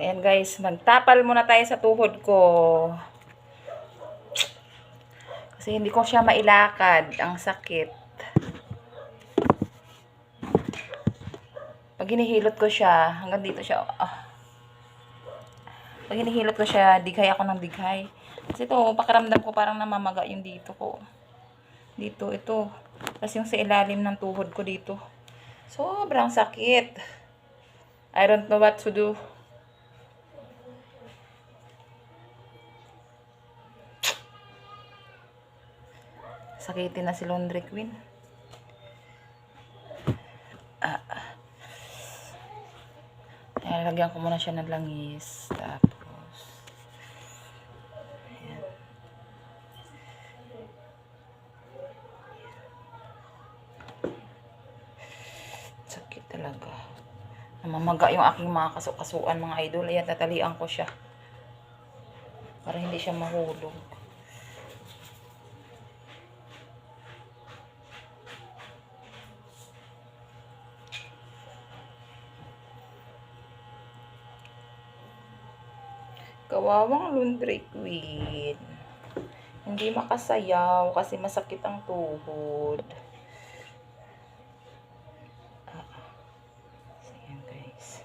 Ayan guys, magtapal muna tayo sa tuhod ko. Kasi hindi ko siya mailakad. Ang sakit. Pag hinihilot ko siya, hanggang dito siya. Ah. Pag hinihilot ko siya, dighay ako ng dighay. Kasi ito, pakiramdam ko parang namamaga yung dito ko. Dito, ito. Tapos yung sa ilalim ng tuhod ko dito. Sobrang sakit. I don't know what to do. Sakitin na si Laundry Queen. Ah. Ayan, lagyan ko muna siya ng langis. Tapos, ayan. Sakit talaga. Namamaga yung aking mga kasukasuan mga idol. Ayan, tatalian ko siya. Para hindi siya mahulog. Kawawang laundry queen. Hindi makasayaw kasi masakit ang tuhod. Ah. So, yan guys.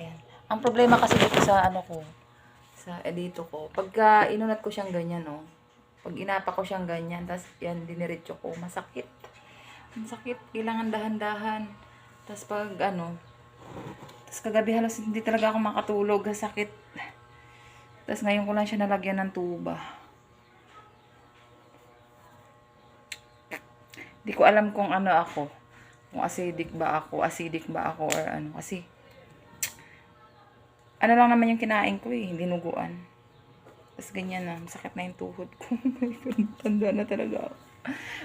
Ayan. Ang problema kasi dito sa ano ko, sa edito ko, pagka inunat ko siyang ganyan, no, pag inapa ko siyang ganyan, tapos yan, diniretso ko, masakit. Ang sakit, kailangan dahan-dahan. Tapos pag ano, tapos kagabi halos hindi talaga ako makatulog, sakit. Tapos ngayon ko lang siya nalagyan ng tuba. Hindi ko alam kung ano ako. Kung acidic ba ako, acidic ba ako, or ano. Kasi, ano lang naman yung kinain ko eh, hindi nuguan. Tapos ganyan na, masakit na yung tuhod ko. Tanda na talaga ako.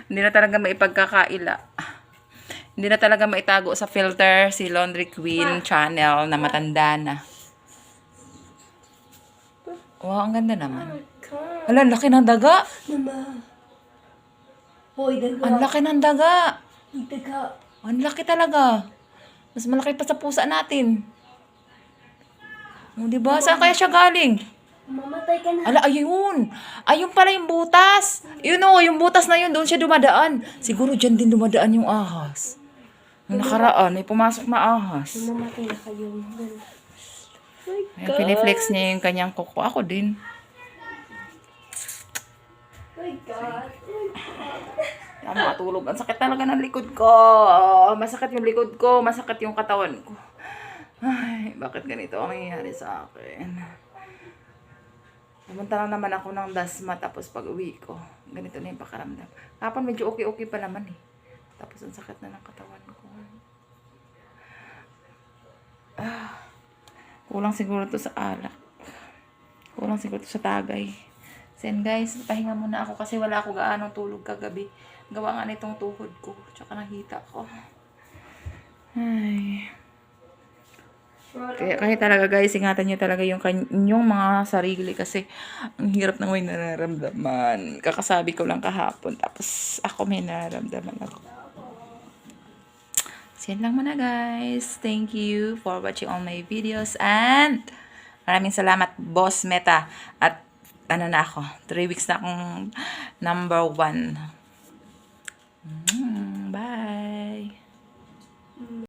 Hindi na talaga maipagkakaila. Hindi na talaga maitago sa filter si Laundry Queen channel na matanda na. Wow, ang ganda naman. Hala, ang laki ng daga. Hoy, daga. Ang laki ng daga. Daga. Ang laki talaga. Mas malaki pa sa pusa natin. O, diba? Saan kaya siya galing? Mamatay ka na. Ala, ayun. Ayun pala yung butas. Yun o, yung butas na yun, doon siya dumadaan. Siguro dyan din dumadaan yung ahas. Nung nakaraan, may pumasok na ahas. Mamatay na kayo. My Ayan, piniflex niya yung kanyang kuko. Ako din. My God. Kaya makatulog. Ang sakit talaga ng likod ko. Masakit yung likod ko. Masakit yung katawan ko. Ay, bakit ganito ang nangyayari sa akin? Pumunta lang naman ako ng dasma tapos pag uwi ko. Ganito na yung pakaramdam. Kapon medyo okay-okay pa naman eh. Tapos ang sakit na ng katawan ko. Ah, kulang siguro to sa alak. Kulang siguro to sa tagay. Sen guys, pahinga muna ako kasi wala ako gaanong tulog kagabi. Gawa nga nitong tuhod ko. Tsaka nakita ko. Ay. Kaya, kaya talaga guys, ingatan nyo talaga yung kanyang mga sarili kasi ang hirap na may nararamdaman. Kakasabi ko lang kahapon. Tapos ako may nararamdaman ako. Yun lang muna guys. Thank you for watching all my videos and maraming salamat Boss Meta at ano na ako, 3 weeks na akong number one.